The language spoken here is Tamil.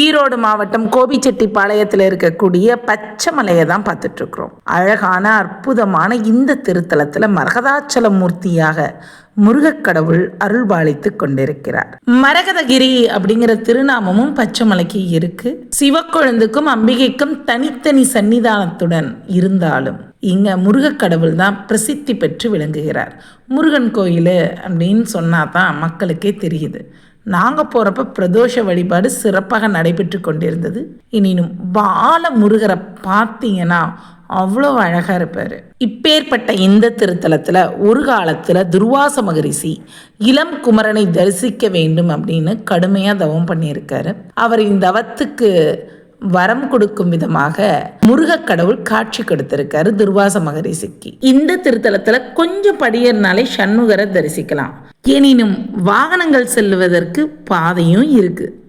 ஈரோடு மாவட்டம் கோபிச்செட்டிப்பாளையத்தில் இருக்கக்கூடிய பச்சை மலையை தான் பார்த்துட்ருக்குறோம். அழகான அற்புதமான இந்த திருத்தலத்தில் மரகதாச்சல மூர்த்தியாக முருகக்கடவுள் அருள்பாலித்து கொண்டிருக்கிறார். மரகதகிரி அப்படிங்கிற திருநாமமும் பச்சை மலைக்கு இருக்கு. சிவக்கொழுந்துக்கும் அம்பிகைக்கும் தனித்தனி சன்னிதானத்துடன் இருந்தாலும் இங்க முருகக்கடவுள் தான் பிரசித்தி பெற்று விளங்குகிறார். முருகன் கோயில் அப்படின்னு சொன்னா தான் மக்களுக்கே தெரியுது. நாங்கள் போகிறப்ப பிரதோஷ வழிபாடு சிறப்பாக நடைபெற்று கொண்டிருந்தது. எனினும் பால முருகரை பார்த்தீங்கன்னா அவ்வளோ அழகாக இருப்பார். இப்பேற்பட்ட இந்த திருத்தலத்தில் ஒரு காலத்தில் துர்வாச மகரிஷி இளம் குமரனை தரிசிக்க வேண்டும் அப்படின்னு கடுமையாக தவம் பண்ணியிருக்காரு. அவர் இந்த தவத்துக்கு வரம் கொடுக்கும் விதமாக முருகக் கடவுள் காட்சி கொடுத்திருக்காரு துர்வாச மகரிசிக்கு இந்த திருத்தலத்துல கொஞ்சம் படியேறினாலே சண்முகரை தரிசிக்கலாம். எனினும் வாகனங்கள் செல்லுவதற்கு பாதையும் இருக்கு.